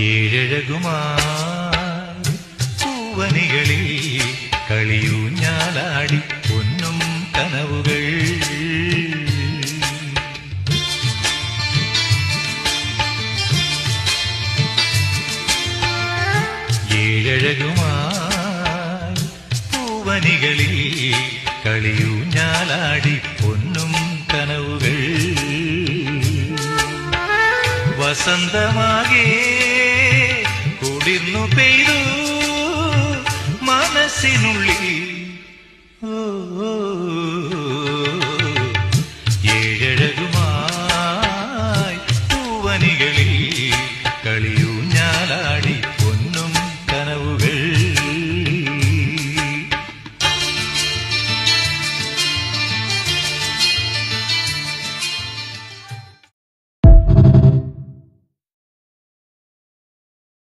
ഏഴഴകുമായി പൂവനികളിൽ കളിയൂഞ്ഞാലാടി പൊന്നും കനവുകൾ. ഏഴഴകുമായി പൂവനികളിൽ കളിയൂഞ്ഞാലാടി പൊന്നും കനവുകൾ. വസന്തമാകെ പെയ്തിന്നു പെയ്തു മനസ്സിനുള്ളിൽ